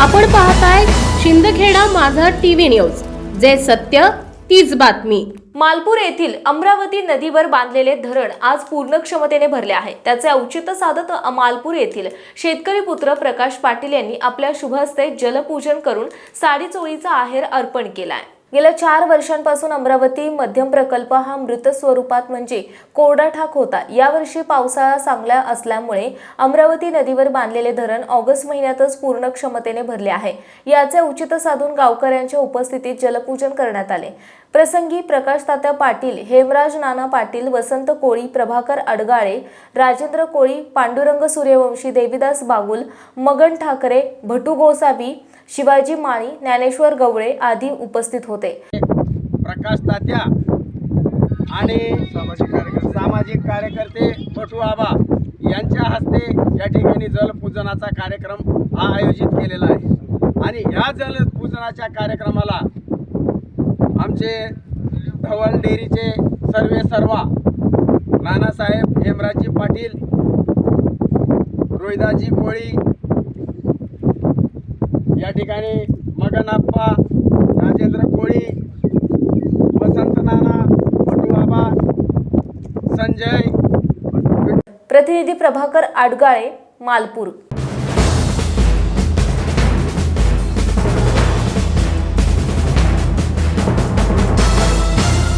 आपण पाहताय शिंदखेडा माझा टीव्ही न्यूज. जे सत्य तीच बातमी. मालपूर येथील अमरावती नदीवर बांधलेले धरण आज पूर्ण क्षमतेने भरले आहे. त्याचे औचित्य साधत मालपूर येथील शेतकरी पुत्र प्रकाश पाटील यांनी आपल्या शुभहस्ते जलपूजन करून साडी चोळीचा आहेर अर्पण केला आहे गेल्या चार वर्षांपासून अमरावती मध्यम प्रकल्प हा मृत स्वरूपात म्हणजे कोरडा ठाक होता. यावर्षी पावसाळा चांगला असल्यामुळे अमरावती नदीवर बांधलेले धरण ऑगस्ट महिन्यातच पूर्ण क्षमतेने भरले आहे. याचे औचित्य साधून गावकऱ्यांच्या उपस्थितीत जलपूजन करण्यात आले. प्रसंगी प्रकाश तात्या पाटील हेमराज नाना पाटील वसंत कोळी प्रभाकर अडगाळे राजेंद्र कोळी पांडुरंग सूर्यवंशी देविदास बागुल मगन ठाकरे भटू गोसावी शिवाजी माळी ज्ञानेश्वर गवळे आदी उपस्थित होते. प्रकाश तात्या आणि सामाजिक कार्यकर्ते सामाजिक कार्यकर्ते आबा यांच्या हस्ते या ठिकाणी जलपूजनाचा कार्यक्रम हा आयोजित केलेला आहे. आणि या जलपूजनाच्या कार्यक्रमाला आमचे धवल डेअरीचे सर्वे सर्वा नानासाहेब हेमराजी पाटील रोहिदाजी कोळी या ठिकाणी मगनाप्पा राजेंद्र कोळी वसंत नाना भटू संजय प्रतिनिधी प्रभाकर आडगाळे मालपूर.